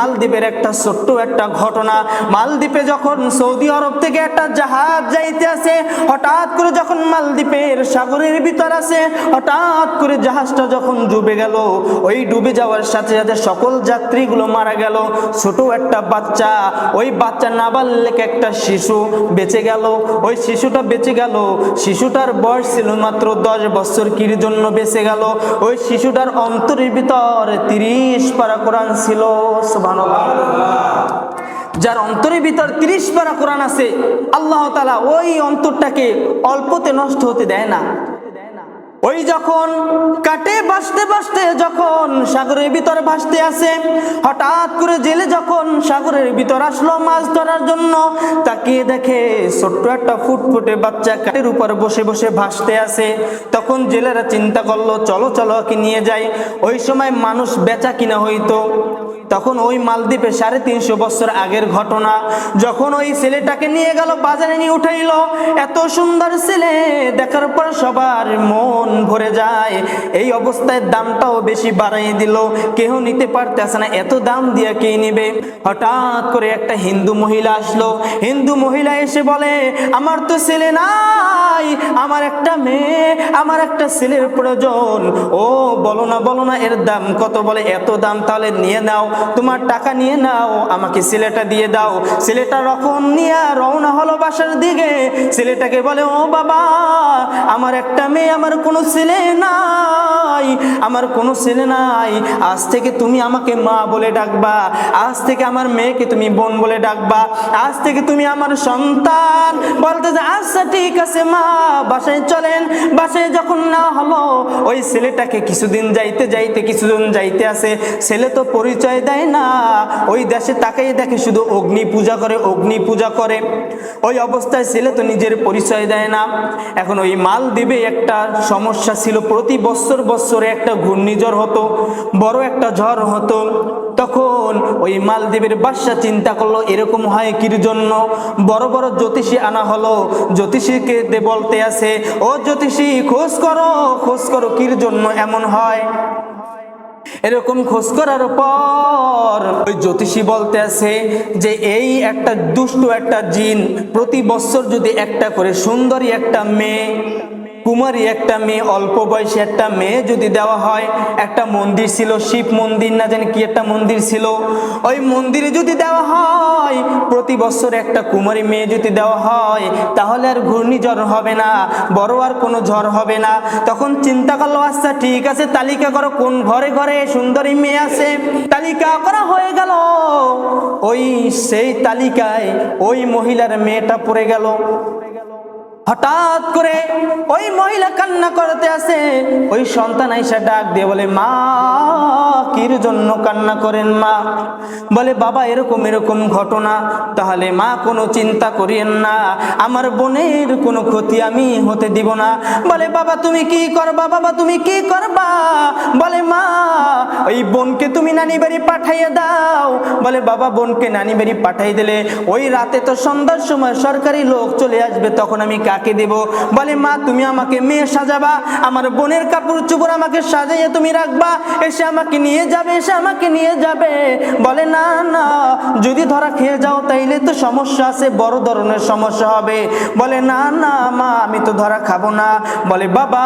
মালদ্বীপের একটা ছোট্ট একটা ঘটনা। মালদ্বীপে যখন সৌদি আরব থেকে একটা জাহাজ যাইতে আছে হঠাৎ করে যখন মালদ্বীপের সাগরের ভিতর আছে হঠাৎ করে জাহাজটা যখন ডুবে গেল, ওই ডুবে যাওয়ার সাথে সাথে সকল যাত্রীগুলো মারা গেল। ছোট একটা বাচ্চা, ওই বাচ্চা নাবালক একটা শিশু বেঁচে গেল? ওই শিশুটা বেঁচে গেল। শিশুটার বয়স ছিল মাত্র দশ বছর, কির জন্য বেঁচে গেল? ওই শিশুটার অন্তরের ভিতর তিরিশ পারা কোরআন ছিল যার অন্তরের ভিতর তিরিশ পারা কোরআন আছে, আল্লাহ তালা ওই অন্তরটাকে অল্পতে নষ্ট হতে দেয় না। ওই যখন কাটে বাসতে বাসতে যখন সাগরের ভিতরে ভাসতে আসে, হঠাৎ করে জেলে যখন সাগরের ভিতর আসলো মাছ ধরার জন্য, তাকিয়ে দেখে ছোট্ট একটা ফুটফুটে বাচ্চা কাঠের উপর বসে বসে ভাসতে আসে। তখন জেলেরা চিন্তা করল, চলো চলো, ওকে নিয়ে যাই। ওই সময় মানুষ বেচা কিনা হইতো। তখন ওই মালদ্বীপে সাড়ে তিনশো বছর আগের ঘটনা। যখন ওই ছেলেটাকে নিয়ে গেল, বাজারে নিয়ে উঠাইলো, এত সুন্দর ছেলে, দেখার পর সবার মন ভরে যায়। এই অবস্থায় দামটাও বেশি বাড়াই দিল। কেউ নিতে পারতেছে না, এত দাম দিয়ে কে নিবে? হঠাৎ করে একটা হিন্দু মহিলা আসলো। হিন্দু মহিলা এসে বলে, আমার তো ছেলে নাই, আমার একটা মেয়ে, আমার একটা ছেলের প্রয়োজন। ও, বলো না বলো না, এর দাম কত? বলে, এত দাম তাহলে নিয়ে নাও, তোমার টাকা নিয়ে নাও, আমাকে ছেলেটা দিয়ে দাও। ছেলেটা রকম নিয়ে রওনা হলো বাসার দিকে। ছেলেটাকে বলে, ও বাবা, আমার একটা মেয়ে, আমার কোনো ছেলে নাই, আমার কোনো ছেলে নাই। আজ থেকে তুমি আমাকে মা বলে ডাকবা, আজ থেকে আমার মেয়েকে তুমি বোন বলে ডাকবা, আজ থেকে তুমি আমার সন্তান। বলতে যে আচ্ছা ঠিক আছে মা, বাসায় চলেন। বাসায় যখন না হলো, ওই ছেলেটাকে কিছুদিন যাইতে যাইতে কিছুদিন যাইতে আসে। ছেলে তো পরিচয় দেয় না, ওই দেশে তাকেই দেখে শুধু অগ্নি পূজা করে, অগ্নি পূজা করে। ওই অবস্থায় ছেলে তো নিজের পরিচয় দেয় না। এখন ওই মাল দিবে একটা সমস্যা ছিল। প্রতি বছর বছরে একটা ঘূর্ণিঝড় হতো, বড় একটা ঝড় হতো। তখন ওই মালদ্বীপের বাদশা চিন্তা করল, এরকম হয় কির জন্য? বড় বড় জ্যোতিষী আনা হলো। জ্যোতিষীকে বলতে আছে, ও জ্যোতিষী, খোঁজ করো খোঁজ করো কির জন্য এমন হয়? এরকম খোঁজ করার পর ওই জ্যোতিষী বলতে আছে যে, এই একটা দুষ্ট একটা জিন প্রতি বছর যদি একটা করে সুন্দরী একটা মেয়ে কুমারী একটা মেয়ে, অল্প বয়সে একটা মেয়ে যদি দেওয়া হয়, একটা মন্দির ছিল, শিব মন্দির না জানি কি একটা মন্দির ছিল, ওই মন্দিরে যদি দেওয়া হয়, প্রতি বছর একটা কুমারী মেয়ে যদি দেওয়া হয়, তাহলে আর ঘূর্ণিঝড় হবে না, বড় আর কোনো ঝড় হবে না। তখন চিন্তা করল আচ্ছা ঠিক আছে, তালিকা করো, কোন ঘরে ঘরে সুন্দরী মেয়ে আছে? তালিকা করা হয়ে গেল। ওই সেই তালিকায় ওই মহিলার মেয়েটা পড়ে গেল। হঠাৎ করে ওই মহিলা কান্না করতে আসে। ওই সন্তান আইসা ডাক দিয়ে বলে, মা, কির জন্য কান্না করেন মা? বলে, বাবা, এরকম এরকম ঘটনা, তাহলে মা কোনো চিন্তা করিয়েন না। আমার বোনের কোনো ক্ষতি আমি হতে দিব না। বলে, বাবা, তুমি কি করবা? বাবা, তুমি কি করবা? বলে, মা, ওই বোনকে তুমি নানি বাড়ি পাঠাইয়ে দাও। বলে, বাবা, বোনকে নানি বাড়ি পাঠাই দিলে ওই রাতে তো সন্ধ্যার সময় সরকারি লোক চলে আসবে, তখন আমি কাকে দেব? বলে, মা, তুমি আমাকে মেয়ে সাজাবা, আমার বোনের কাপড় চুপড় আমাকে সাজাইয়ে তুমি রাখবা, এসে আমাকে নিয়ে যাবে, এসে আমাকে নিয়ে যাবে। বলে, না না, যদি ধরা খেয়ে যাও তাইলে তো সমস্যা আছে, বড় ধরনের সমস্যা হবে। বলে, না না, মা, আমি তো ধরা খাব না। বলে, বাবা,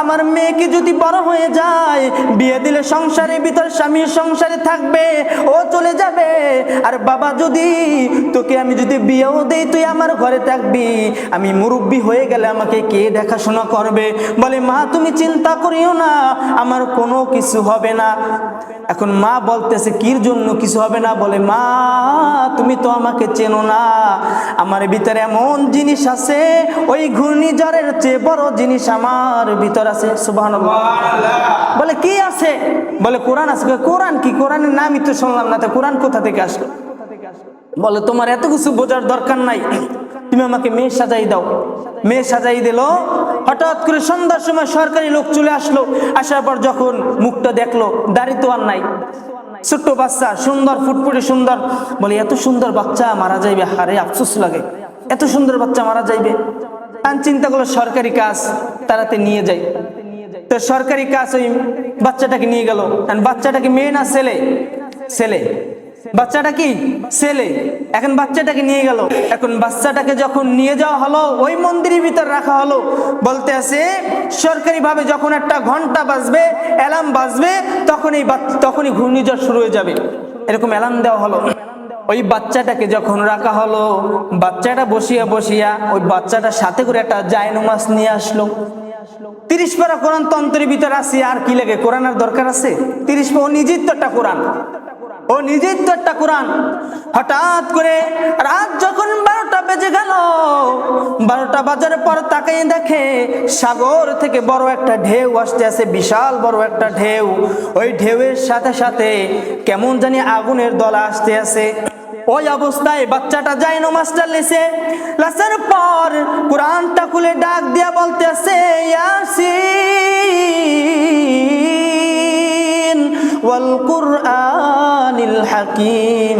আমার মেয়েকে যদি বড় হয়ে যায়, বিয়ে দিলে সংসারের ভিতর স্বামীর সংসারে থাকবে, ও চলে যাবে। আর বাবা, যদি তোকে আমি যদি বিয়েও দেই, তুই আমার ঘরে থাকবি। আমি মুরব্বী হয়ে গেলে আমাকে কে দেখাশোনা করবে? বলে মা তুমি চিন্তা করিও না আমার কোনো কিছু হবে না। এখন মা বলতেছে কির জন্য কিছু হবে না? বলে মা তুমি তো আমাকে চেনো না। আমার ভিতরে এমন জিনিস আছে ওই ঘূর্ণিঝড়ের চেয়ে বড় জিনিস আমার ভিতর আছে। সুবাহ বলে কি আছে? বলে কোরআন আছে। কোরআন কি? কোরআনের নামই তো শুনলাম না। তো কোরআন কোথা থেকে আসলো? বলে তোমার এত কিছু বোঝার দরকার নাই। তুমি আমাকে মেয়ে সাজাই দাও। মেয়ে সাজাই দিল। হঠাৎ করে সন্ধ্যার সময় সরকারি লোক চলে আসলো। আসার পর যখন মুখটা দেখল দাড়ি তো আর নাই। ছোট্ট বাচ্চা, সুন্দর, ফুটফুটে সুন্দর। বলে, এত সুন্দর বাচ্চা মারা যাইবে, হারে আফসোস লাগে। এত সুন্দর বাচ্চা মারা যাইবে। আর চিন্তা করল, সরকারি কাজ তারাতে নিয়ে যাই। তো সরকারি কাজ ওই বাচ্চাটাকে নিয়ে গেল। বাচ্চাটাকে মেয়ে না, ছেলে? ছেলে। বাচ্চাটা কি ছেলে? এখন বাচ্চাটাকে নিয়ে গেল। এখন বাচ্চাটাকে যখন নিয়ে যাওয়া হলো, ওই মন্দিরের ভিতর রাখা হলো। বলতে আছে সরকারিভাবে যখন একটা ঘণ্টা বাজবে, অ্যালার্ম বাজবে, তখনই বাচ- তখনই ঘূর্ণিঝড় শুরু হয়ে যাবে। এরকম অ্যালার্ম দেওয়া হলো। ওই বাচ্চাটাকে যখন রাখা হলো, বাচ্চাটা বসিয়া বসিয়া ওই বাচ্চাটার সাথে করে একটা জায়নুমাস নিয়ে আসলো। তিরিশ পারা কোরআন তন্ত্রের ভিতরে আছে, আর কি লাগে? কোরআনের দরকার আছে? তিরিশ পা ও নিজের তো একটা কোরআন। ও নিজের তো একটা কোরআন। হঠাৎ করে রাত যখন বারোটা বেজে গেল, বারোটা বাজার পর তাকে দেখে সাগর থেকে বড় একটা ঢেউ আসতে আছে, বিশাল বড় একটা ঢেউ। ওই ঢেউয়ের সাথে সাথে কেমন জানি আগুনের দলা আসতে আছে। ওই অবস্থায় বাচ্চাটা যায় মাস্টার লেসে লাসের পর কোরআনটা খুলে ডাক দিয়া বলতে ইয়াসিন ওয়াল الحكيم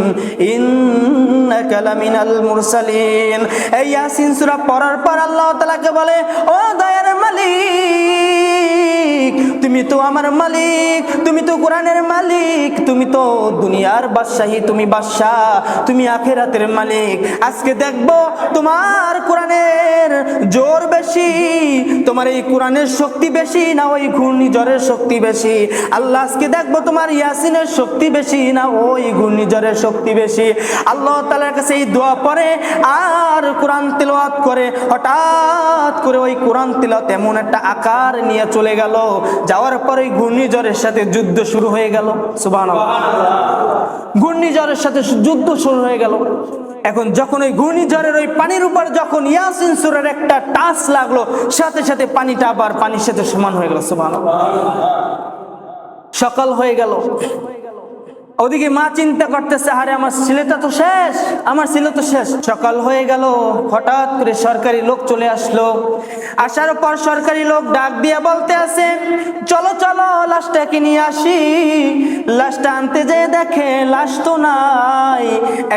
إنك لمن المرسلين এই ইয়াসিন সূরা পড়ার পর আল্লাহ তাআলাকে বলে, ও দয়ার মালিক তুমি তো আমার মালিক, তুমি তো কোরআনের মালিক, তুমি তো দুনিয়ার বাদশাহী, তুমি বাদশাহ, তুমি আখেরাতের মালিক। আজকে দেখব তোমার কোরআনের জোর বেশি, তোমার এই কোরআনের শক্তি বেশি না ওই ঘূর্ণিঝড়ের শক্তি বেশি। আল্লাহ, আজকে দেখব তোমার ইয়াসিনের শক্তি বেশি না ওই ঘূর্ণিঝড়ের শক্তি বেশি। আল্লাহ তালার কাছে এই দোয়া পরে আর কোরআন তেলাওয়াত করে। হঠাৎ করে ওই কোরআন তেলাওয়াত এমন একটা আকার নিয়ে চলে গেল। যাওয়ার পরে ঘূর্ণিঝড়ের সাথে যুদ্ধ শুরু হয়ে গেল। সুবাহ ঘূর্ণিঝড়ের সাথে যুদ্ধ শুরু হয়ে গেল। এখন যখন ওই ঘূর্ণিঝড়ের ওই পানির উপর যখন ইয়াসিন সুরের একটা টাচ লাগল, সাথে সাথে পানিটা আবার পানির সাথে সমান হয়ে গেল। সুবাহ সকাল হয়ে গেল। ওদিকে মা চিন্তা করতেছে, আরে আমার ছেলেটা তো শেষ, আমার ছেলে তো শেষ। সকাল হয়ে গেল, হঠাৎ করে সরকারি লোক চলে আসলো। আসার পর সরকারি লোক ডাক দিয়ে বলতে আছে, চলো চলো, লাশটাকে নিয়ে আসি। লাশটা আনতে যেয়ে দেখে লাশ তো নাই।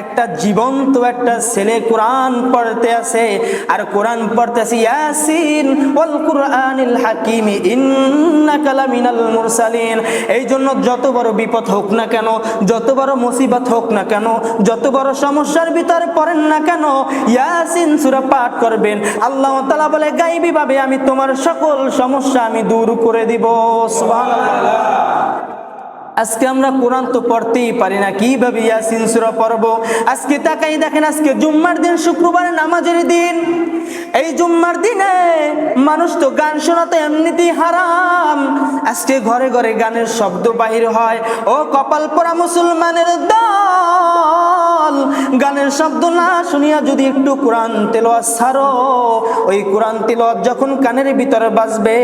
একটা জীবন্ত একটা ছেলে কোরআন পড়তে আছে, আর কোরআন পড়তে আছে ইয়াসিন ওয়াল কুরআনিল হাকিম ইন্নাকা লামিনাল মুরসালিন। এই জন্য যত বড় বিপদ হোক না কেন যত বড় মুসিবত হোক না কেন, যত বড় সমস্যার ভিতরে পড়েন না কেন, ইয়াসিন সুরা পাঠ করবেন। আল্লাহ তালা বলে, গাইবি ভাবে আমি তোমার সকল সমস্যা আমি দূর করে দিব। সুবহানাল্লাহ। আজকে আমরা কোরআন তো পড়তেই পারি না, কীভাবে ইয়াসিন সুরা পড়ব? আজকে তাকাই দেখেন, আজকে জুম্মার দিন শুক্রবারে নামাজের দিন। এই জুম্মার দিনে মানুষ তো গান শোনা তো এমনিতেই হারাম। আজকে ঘরে ঘরে গানের শব্দ বাহির হয়, ও কপাল পরা মুসলমানের দল। গানের শব্দ না শুনিয়া যদি একটু কোরআন তেলোয়াত ছাড়ো, ওই কোরআন তেলোয়াত যখন কানের ভিতরে বাজবে,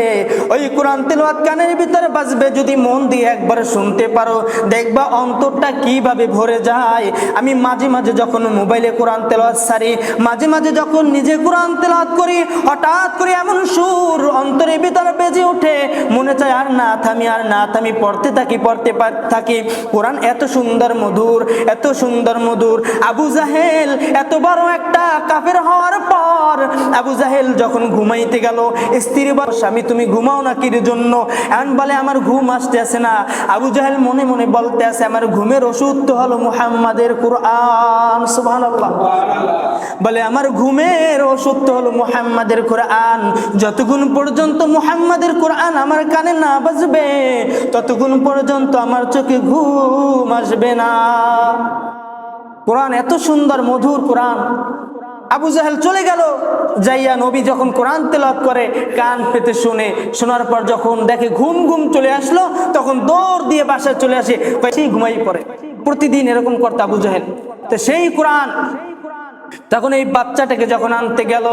ওই কোরআন তেলোয়াত কানের ভিতরে বাজবে, যদি মন দিয়ে একবার শুনতে পারো, দেখবা অন্তরটা কীভাবে ভরে যায়। আমি মাঝে মাঝে যখন মোবাইলে কোরআন তেলাওয়াত সারি, মাঝে মাঝে যখন নিজে কোরআন তেলাওয়াত করি, হঠাৎ করে এমন সুর অন্তরের ভিতরে বেজে ওঠে, মনে চায় আর না, থামি, আর না, থামি, পড়তে থাকি পড়তে থাকি। কোরআন এত সুন্দর মধুর, এত সুন্দর মধুর আবু জাহেল এত বড় একটা কাফের হওয়ার পর আবু জাহেল যখন ঘুমাইতে গেল স্ত্রী বল, স্বামী, তুমি ঘুমাও না, কির জন্য? এমন বলে, আমার ঘুম আসতে আসে না। আবু জাহেল মনে মনে বলতে আছে আমার ঘুমের ওষুধ তো হলো মুহাম্মাদের কোরআন। সুবহানাল্লাহ। বলে, আমার ঘুমের ওষুধ তো হলো মুহাম্মাদের কোরআন। যতক্ষণ পর্যন্ত মুহাম্মাদের কোরআন আমার কানে না বাজবে ততক্ষণ পর্যন্ত আমার চোখে ঘুম আসবে না। কোরআন, এত সুন্দর, মধুর কোরআন। আবু জাহেল চলে গেল, যাইয়া নবী যখন কোরআন তেলাপ করে, কান পেতে শুনে, শোনার পর যখন দেখে ঘুম ঘুম চলে আসলো, তখন দৌড় দিয়ে বাসায় চলে আসে ঘুমাই পড়ে। প্রতিদিন এরকম করতে আবু জাহেল। তো সেই কোরআন তখন এই বাচ্চাটাকে যখন আনতে গেল,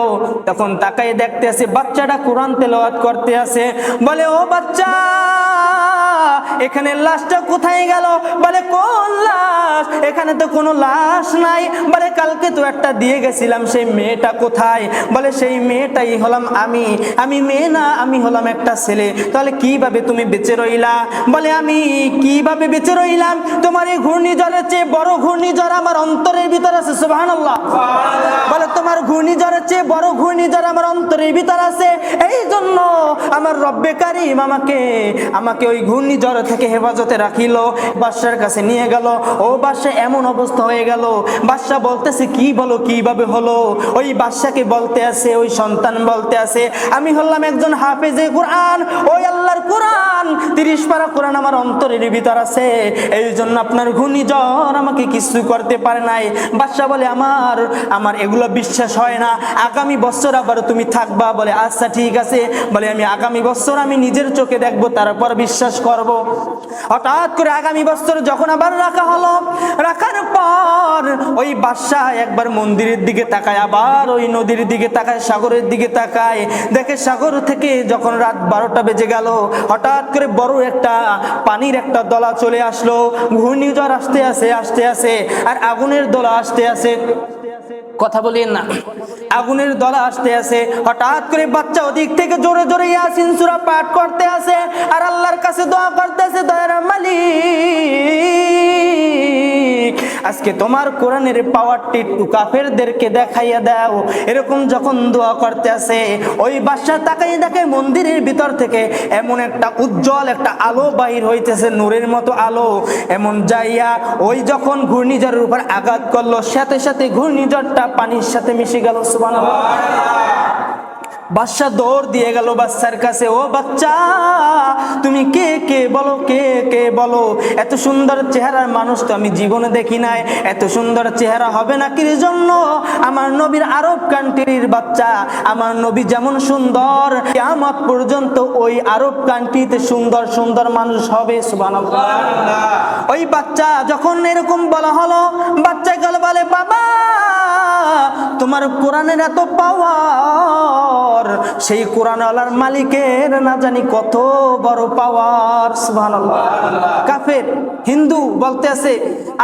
তখন তাকাই দেখতে আসে, বাচ্চাটা কোরআন তেলাওয়াত করতে আসে। বলে, ও বাচ্চা, এখানে লাশটা কোথায় গেল? বলে, কোন লাশ? এখানে তো কোনো লাশ নাই। বলে, কালকে তো একটা দিয়ে গেছিলাম, সেই মেয়েটা কোথায়? বলে, সেই মেয়েটাই হলাম আমি। আমি মেয়ে না, আমি হলাম একটা ছেলে। তাহলে কীভাবে তুমি বেঁচে রইলা? বলে, আমি কীভাবে বেঁচে রইলাম? তোমার এই ঘূর্ণিঝড়ের চেয়ে বড় ঘূর্ণিঝড় আমার অন্তরের ভিতর আছে, সুবহানাল্লাহ। বলে, তোমার ঘূর্ণিঝড়ের চেয়ে বড় ঘূর্ণিঝড় আমার অন্তরের ভিতর আছে। এই জন্য আমার রব্বে কারিম আমাকে আমাকে ওই ঘূর্ণিঝড় থেকে হেফাজতে রাখিল। বাদশার কাছে নিয়ে গেল। ও বাদশা এমন অবস্থা হয়ে গেল। বাদশা বলতেছে, কি বলো, কীভাবে হলো? ওই বাদশাকে বলতে আছে, ওই সন্তান বলতে আছে, আমি হলাম একজন হাফেজে কোরআন। ওই আল্লাহর কোরআন, তিরিশ পারা কোরআন আমার অন্তরের ভিতর আছে। এই জন্য আপনার ঘূর্ণিঝড় আমাকে কিছু করতে পারে নাই। বাদশা বলে, আমার আমার এগুলো বিশ্বাস হয় না। আগামী বছর আবার তুমি থাকবা বলে আচ্ছা ঠিক আছে। বলে, আমি আগামী বছর আমি নিজের চোখে দেখব, তারপর বিশ্বাস করব। হঠাৎ করে আগামী বছর যখন আবার রাখা হলো, রাখার পর ওই বাদশাহ একবার মন্দিরের দিকে তাকায়, আবার ওই নদীর দিকে তাকায়, সাগরের দিকে তাকায়। দেখে সাগর থেকে যখন রাত বারোটা বেজে গেল, হঠাৎ করে বড় একটা পানির একটা দলা চলে আসলো। ঘূর্ণিঝড় আসতে আসে আসতে আসে, আর আগুনের দলা আসতে আসে। কথা বলেন না। আগুনের দলা আসতে আছে। হঠাৎ করে বাচ্চা ওদিক থেকে জোরে জোরে ইয়াসিন সূরা পাঠ করতে আছে। আর আল্লাহর কাছে দোয়া করতে আসে দয়ার মালিক। আজকে তোমার কোরআনের পাওয়ারটি একটু কাফেরদেরকে দেখাইয়া দাও। এরকম যখন দোয়া করতে আসে, ওই বাদশা তাকাই দেখে মন্দিরের ভিতর থেকে এমন একটা উজ্জ্বল একটা আলো বাহির হইতেছে, নূরের মতো আলো। এমন যাইয়া ওই যখন ঘূর্ণিঝড়ের উপর আঘাত করল, সাথে সাথে ঘূর্ণিঝড়টা পানির সাথে মিশে গেল, সুবহানাল্লাহ। বাচ্চা দৌড় দিয়ে গেল বাচ্চার কাছে ও বাচ্চা তুমি কে কে বলো কে কে বলো? এত সুন্দর চেহারার মানুষ তো আমি জীবনে দেখি নাই। এত সুন্দর চেহারা হবে না কির জন্য? আমার নবীর আরব কান্ট্রির বাচ্চা আমার নবী যেমন সুন্দর কিয়ামত পর্যন্ত ওই আরব কান্ট্রিতে সুন্দর সুন্দর মানুষ হবে সুবহানাল্লাহ। ওই বাচ্চা যখন এরকম বলা হলো বাচ্চা গেল বলে বাবা তোমার কোরআনের এত পাওয়ার সেই কোরআনওয়ালার মালিকের না জানি কত বড় পাওয়ার সুবহানাল্লাহ। কাফের, হিন্দু বলতে আছে,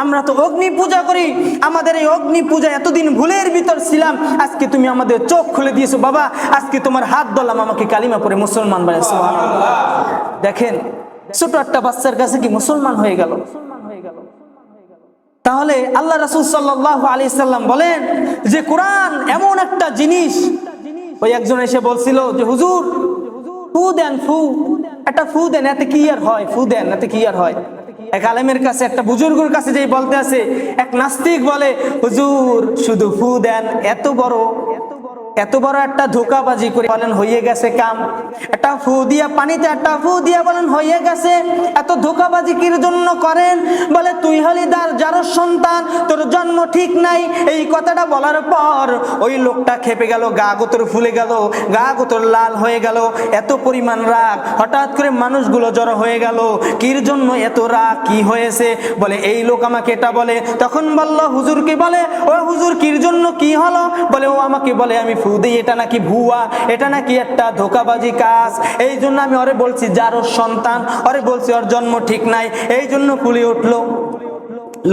আমরা তো অগ্নি পূজা করি, আমাদের এই অগ্নি পূজা এতদিন ভুলের ভিতর ছিলাম, আজকে তুমি আমাদের চোখ খুলে দিয়েছ, বাবা, আজকে তোমার হাত ধরলাম, আমাকে কালিমা পরে মুসলমান সুবহানাল্লাহ। দেখেন, ছোট একটা বাচ্চার কাছে কি মুসলমান হয়ে গেল? তাহলে আল্লাহ রাসুল সাল্লাহ আলি সাল্লাম বলেন যে কোরআন এমন একটা জিনিস। ওই একজন এসে বলছিল যে, হুজুর, ফু দেন ফু। একটা ফু দেন, এতে কি আর হয়? ফু দেন, এতে কি আর হয়? এক আলেমের কাছে, একটা বুজুর্গের কাছে যেই বলতে আছে, এক নাস্তিক বলে, হুজুর, শুধু ফু দেন, এত বড়। এত বড় একটা ধোকাবাজি করে বলেন হয়ে গেছে কাম। একটা ফু দিয়া পানিতে একটা ফু দিয়া বলেন হয়ে গেছে। এত ধোকাবাজি কির জন্য করেন? বলে, তুই হলি দার যার সন্তান, তোর জন্ম ঠিক নাই। এই কথাটা বলার পর ওই লোকটা খেপে গেল, গা গোতর ফুলে গেল, গা গোতর লাল হয়ে গেল, এত পরিমাণ রাগ। হঠাৎ করে মানুষগুলো জড়ো হয়ে গেল, কির জন্য এত রাগ, কি হয়েছে? বলে, এই লোক আমাকে এটা বলে। তখন বলল হুজুরকে বলে? ও হুজুর, কির জন্য কি হলো? বলে, ও আমাকে বলে, আমি দিই এটা নাকি ভুয়া, এটা নাকি একটা ধোকাবাজি কাজ? এই জন্য আমি ওরে বলছি, যার ওর সন্তান, ওরে বলছি ওর জন্ম ঠিক নাই এই জন্য কুলি উঠল।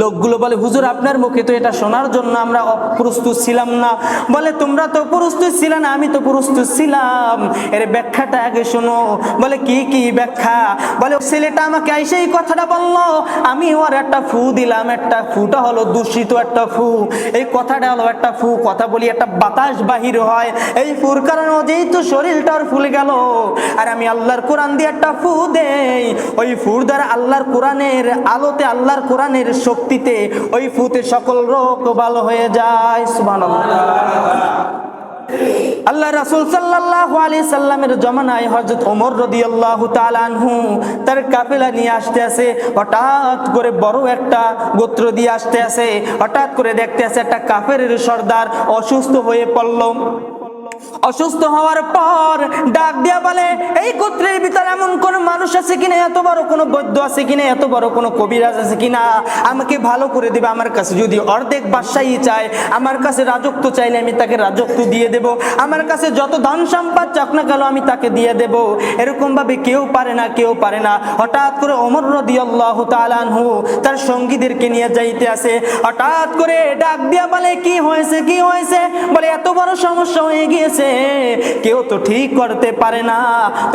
লোকগুলো বলে, হুজুর, আপনার মুখে তো এটা শোনার জন্য আমরা অপ্রস্তুত ছিলাম না। বলে, তোমরা তো প্রস্তুত ছিলে না, আমি তো প্রস্তুত ছিলাম। এর ব্যাখ্যাটা আগে শোনো। বলে, কি কি ব্যাখ্যা? বলে ছেলেটা আমাকে এসে এই কথাটা বলল, আমি ওর একটা ফু দিলাম, একটা ফুটা হলো দূষিত একটা ফু। এই কথাটা হলো একটা ফু, কথা বলি, একটা বাতাস বাহির হয়। এই ফুর কারণে যেহেতু শরীরটা ওর ফুলে গেল, আর আমি আল্লাহর কোরআন দিয়ে একটা ফু দেই। ওই ফুর দ্বারা আল্লাহর কোরআনের আলোতে, আল্লাহর কোরআনের শক্তিতে ওই ফুতে সকল রোগ ভালো হয়ে যায়, সুবহানাল্লাহ। আল্লাহ রাসুল সাল্লাল্লাহু আলাইহি সাল্লামের জমানায় হযরত ওমর রাদিয়াল্লাহু তাআলা আনহু তার কাফেলা নিয়ে আসতে আছে হঠাৎ করে বড় একটা গোত্র দিয়ে আসতে আছে হঠাৎ করে দেখতে আসে একটা কাফেরের সর্দার অসুস্থ হয়ে পড়ল। অসুস্থ হওয়ার পর ডাক দিয়া বলে, এই গোত্রের ভিতরে এমন কোন মানুষ আছে কিনা? এত বড় কোনো বৈদ্য আছে কিনা? এত বড় কোনো কবিরাজ আছে কিনা? আমাকে ভালো করে দেবে, আমার কাছে যদি অর্ধেক বাদশাহী চায়, আমার কাছে রাজত্ব চাইলে আমি তাকে রাজত্ব দিয়ে দেব। আমার কাছে যত ধন সম্পদ চাক না গেল আমি তাকে দিয়ে দেব। এরকম ভাবে কেউ পারে না, কেউ পারে না। হঠাৎ করে অমর রদিয়াল্লাহ তালানহু তার সঙ্গীদেরকে নিয়ে যাইতে আসে। হঠাৎ করে ডাক দিয়া বলে, কি হয়েছে? কি হয়েছে? বলে, এত বড় সমস্যা হয়ে গিয়েছে। কেউ তো ঠিক করতে পারে না।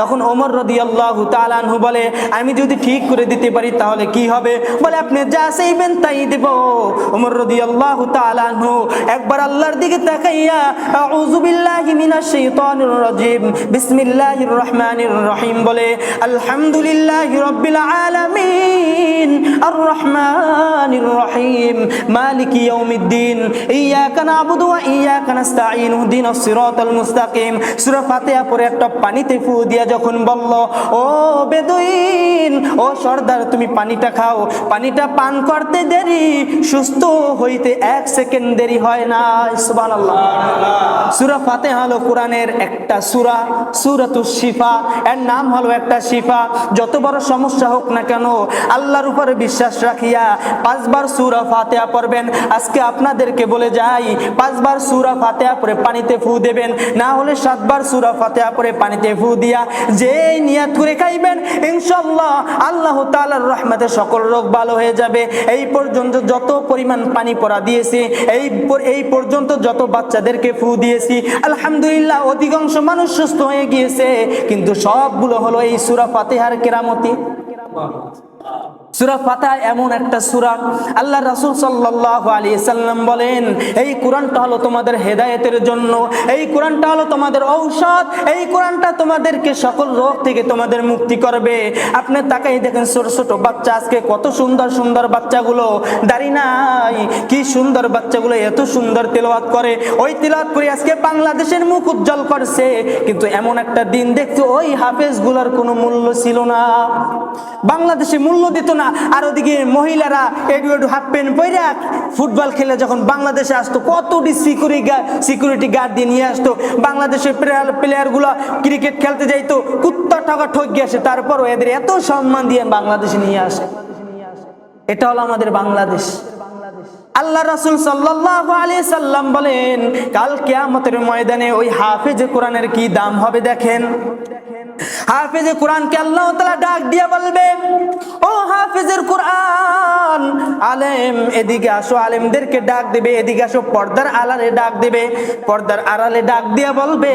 তখন ওমর রদি আল্লাহ তালানহু বলে, আমি যদি ঠিক করে দিতে পারি তাহলে কি হবে? বলে, আপনি যা চাইবেন তাই দেব। ওমর রদি আল্লাহ তালানহু একবার আল্লাহর দিকে তাকাইয়া, আউযু বিল্লাহি মিনাশ শাইতানির রাজিম, বিসমিল্লাহির রহমানির রহিম। বলে, আলহামদুলিল্লাহি রাব্বিল আলামিন আর রহমানির রহিম। মালিকি ইয়াউমিদ্দিন ইয়াকা নাবুদু ওয়া ইয়াকা নাস্তাঈন ইহদিনাস সিরাতাল মুস্তাকিম। সূরা ফাতিহা পরে একটা পানিতে ফু দিয়া যখন বলল, ও বেদুইন, ও সর্দার, তুমি পানিটা খাও। পানিটা পান করতে দেরি, সুস্থ হইতে এক সেকেন্ড দেরি হয় না। সুবহানাল্লাহ। সূরা ফাতিহা হলো কোরআনের একটা সূরা সূরাতুশ শিফা। এর নাম হলো একটা শিফা। যত বড় সমস্যা হোক না কেন, আল্লাহর উপরে বিশ্বাস রাখিয়া পাঁচবার সূরা ফাতিহা পড়বেন। আজকে আপনাদেরকে বলে যাই, পাঁচবার সূরা ফাতিহা পড়ে পানিতে ফু দেবেন। না হলে সাতবার সূরা ফাতিহা পড়ে পানিতে ফু দিয়া যে নিয়াত করে খাইবেন, ইনশাআল্লাহ আল্লাহ তাআলার রহমতে সকল রোগ ভালো হয়ে যাবে। এই পর্যন্ত যত পরিমাণ পানি পড়া দিয়েছি, এই এই পর্যন্ত যত বাচ্চাদেরকে ফু দিয়েছি, আলহামদুলিল্লাহ অধিকাংশ মানুষ সুস্থ হয়ে গিয়েছে, কিন্তু সবগুলো হলো এই সূরা ফাতিহার কেরামতি। সুরা ফাতা এমন একটা সুরা। আল্লাহ রাসূল সাল্লাল্লাহু আলাইহি সাল্লাম বলেন, এই কোরআনটা হলো তোমাদের হেদায়েতের জন্য, এই কোরআনটা হলো তোমাদের ঔষধ, এই কোরআনটা তোমাদেরকে সকল রোগ থেকে তোমাদের মুক্তি করবে। আপনি তাকাই দেখেন ছোট ছোট বাচ্চা, আজকে কত সুন্দর সুন্দর বাচ্চাগুলো, দাড়ি নাই, কি সুন্দর বাচ্চাগুলো এত সুন্দর তেলাওয়াত করে। ওই তেলাওয়াত করে আজকে বাংলাদেশের মুখ উজ্জ্বল করছে, কিন্তু এমন একটা দিন দেখতে ওই হাফেজগুলোর কোনো মূল্য ছিল না। বাংলাদেশে মূল্য দিত না। আর ওদিকে মহিলারা এডু এডু হাফ প্যান্ট পরে ফুটবল খেলে যখন বাংলাদেশে আসতো কতটি সিকিউরিটি গার্ড সিকিউরিটি গার্ড দিয়ে নিয়ে আসতো। বাংলাদেশের প্লেয়ার প্লেয়ারগুলো ক্রিকেট খেলতে যাইতো, কুত্তা টাকা ঠকিয়ে আসে। তারপরও এদের এত সম্মান দিয়ে বাংলাদেশে নিয়ে আসে। এটা হলো আমাদের বাংলাদেশ। আল্লাহ রাসূল সাল্লাল্লাহু আলাইহি সাল্লাম বলেন, কাল কিয়ামতের ময়দানে ওই হাফেজ কোরআনের কি দাম হবে দেখেন। হাফেজে কোরআনকে আল্লাহ তালা ডাক দিয়ে বলবে, ও হাফেজের কোরআন, আলেম, এদিকে আসো, আলেমদেরকে ডাক দিবে, এদিকে আসো, পর্দার আলালে ডাক দিবে। পর্দার আড়ালে ডাক দিয়ে বলবে,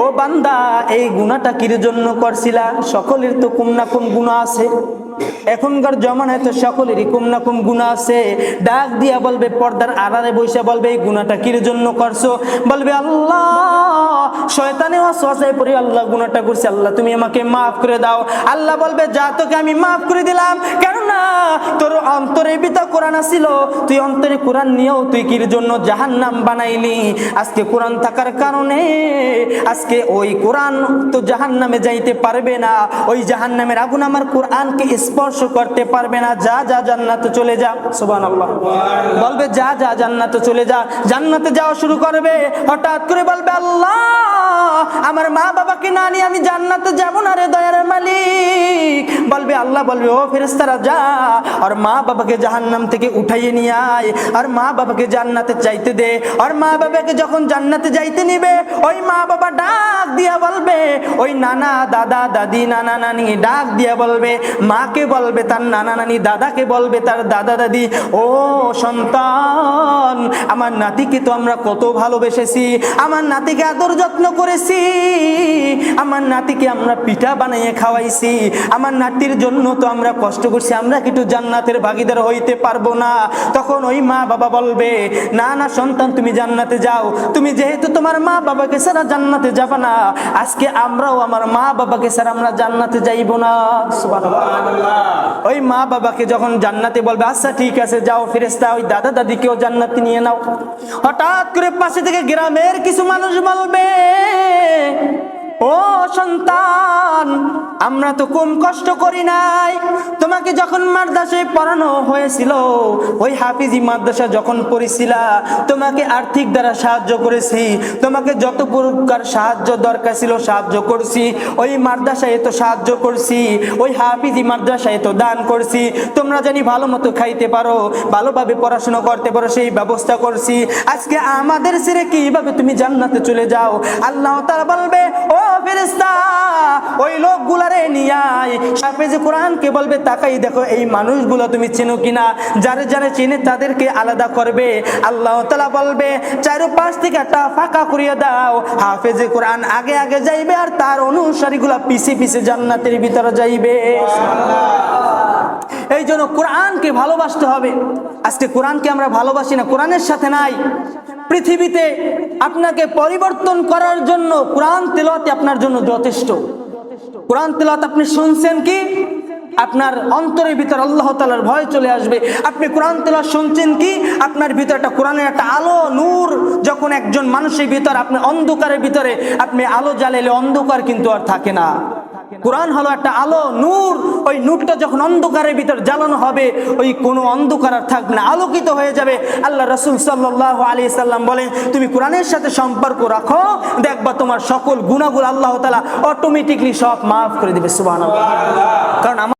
ও বান্দা, এই গুণাটা কির জন্য করছিলা? সকলের তো কোন না কোন গুণা আছে। এখনকার জমানায় তো সকলেরই কুম না কুম গুণা আছে। ডাক দিয়া বলবে, পর্দার আড়ালে বসে বলবে, এই গুণাটা কির জন্য করছ? বলবে, আল্লাহ, শয়তানে অসহায় পড়ে আল্লাহ গুণাটা করছে। আল্লাহ, তুমি আমাকে মাফ করে দাও। আল্লাহ বলবে, যা তোকে আমি মাফ করে দিলাম। কেননা তোর অন্তরে বিতা কোরআন ছিল তুই অন্তরে কোরআন নিয়েও তুই কির জন্য জাহান্নাম বানাইলি? আজকে কোরআন থাকার কারণে আজকে ওই কোরআন তো জাহান্নামে যাইতে পারবে না। ওই জাহান্নামের আগুন আমার কোরআনকে স্পর্শ করতে পারবে না, যা যা জান্নাতে চলে যা। সুবান বলবে, যা যা জান্নাতে চলে যা। জান্নাতে যাওয়া শুরু করবে, হঠাৎ করে বলবে, আল্লাহ, আমার মা বাবাকে না নিয়ে আমি জান্নাতে যাব না রে মালিক বলবে, আল্লাহ বলবে, ও ফেরেশতারা, যা। আর মা বাবাকে জাহান্নাম থেকে উঠাইয়ে নিয়ে আয়। আর মা বাবাকে জান্নাতে চাইতে দে। আর মা বাবাকে যখন জান্নাতে যাইতে নিবে, ওই মা বাবা ডাক দিয়া বলবে, ওই নানা দাদা, দাদি, নানা নানি ডাক দিয়া বলবে, মাকে বলবে, তার নানা নানি দাদাকে বলবে, তার দাদা, দাদি, ও সন্তান, আমার নাতিকে তো আমরা কত ভালোবেসেছি, আমার নাতিকে আদর যত্ন করেছি, আমার নাতিকে আমরা পিঠা বানাইয়ে খাওয়াইছি, আমার নাতির জন্য তো আমরা কষ্ট করছি আমরা কিন্তু জান্নাতের ভাগিদার হইতে পারব না। তখন ওই মা বাবা বলবে না না সন্তান তুমি জান্নাতে যাও। তুমি যেহেতু তোমার মা বাবাকে ছাড়া জান্নাতে যাবে না আজকে আমরাও আমার মা বাবাকে ছাড়া আমরা জান্নাতে যাইব না। ওই মা বাবাকে যখন জান্নাতে বলবে আচ্ছা ঠিক আছে যাও ফেরেস্তা ওই দাদা দাদিকেও জান্নাতে নিয়ে নাও। হঠাৎ করে পাশে থেকে গ্রামের কিছু মানুষ বলবে ও সন্তান, আমরা তো কম কষ্ট করি নাই। তোমাকে যখন মাদ্রাসায় পড়ানো হয়েছিল, ওই হাফিজি মাদ্রাসা যখন পড়েছিলা, তোমাকে আর্থিক দ্বারা সাহায্য করেছি, তোমাকে যত প্রকার সাহায্য দরকার ছিল সাহায্য করছি। ওই মাদ্রাসায় তো সাহায্য করছি, ওই হাফিজি মাদ্রাসায় তো দান করছি। তোমরা জানি ভালো মতো খাইতে পারো, ভালোভাবে পড়াশোনা করতে পারো, সেই ব্যবস্থা করছি। আজকে আমাদের ছেড়ে কীভাবে তুমি জান্নাতে চলে যাও? আল্লাহ তাআলা বলবে, ও ফেরেশতা, ওই লোকগুলারে নিয়ে আয়। হাফেজে কোরআনকে বলবে, তাকাই দেখো, এই মানুষগুলো তুমি চেনো কিনা? যারে যারে চিনে তাদেরকে আলাদা করবে। আল্লাহ তাআলা বলবে, চারপাশ থেকে একটা ফাঁকা করিয়ে দাও। হাফেজে কোরআন আগে আগে যাইবে আর তার অনুসারীগুলা পিছে পিছে জান্নাতের ভিতরে যাইবে। এই জন্য কোরআনকে ভালোবাসতে হবে। আজকে কোরআনকে আমরা ভালোবাসি না, কোরআনের সাথে নাই। পৃথিবীতে আপনাকে পরিবর্তন করার জন্য কোরআন তেলাওয়াতে আপনার জন্য যথেষ্ট। কোরআন তেলাওয়াত আপনি শুনছেন কি? আপনার অন্তরের ভিতর আল্লাহ তালার ভয় চলে আসবে। আপনি কোরআন তেলা শুনছেন কি? আপনার ভিতরে একটা কোরআনের একটা আলো, নূর, যখন একজন মানুষের ভিতর, আপনি অন্ধকারের ভিতরে, আপনি আলো জ্বালাইলে অন্ধকার কিন্তু আর থাকে না। কোরআন হলো একটা আলো, নূর। ওই নূরটা যখন অন্ধকারের ভিতর জ্বালানো হবে, ওই কোনো অন্ধকার আর থাকবে না, আলোকিত হয়ে যাবে। আল্লাহ রসুল সাল্লাহ আলি সাল্লাম বলে তুমি কোরআনের সাথে সম্পর্ক রাখো, দেখবা তোমার সকল গুণাগুলো আল্লাহ তালা অটোমেটিকলি সব মাফ করে দেবে সুবাহ কারণ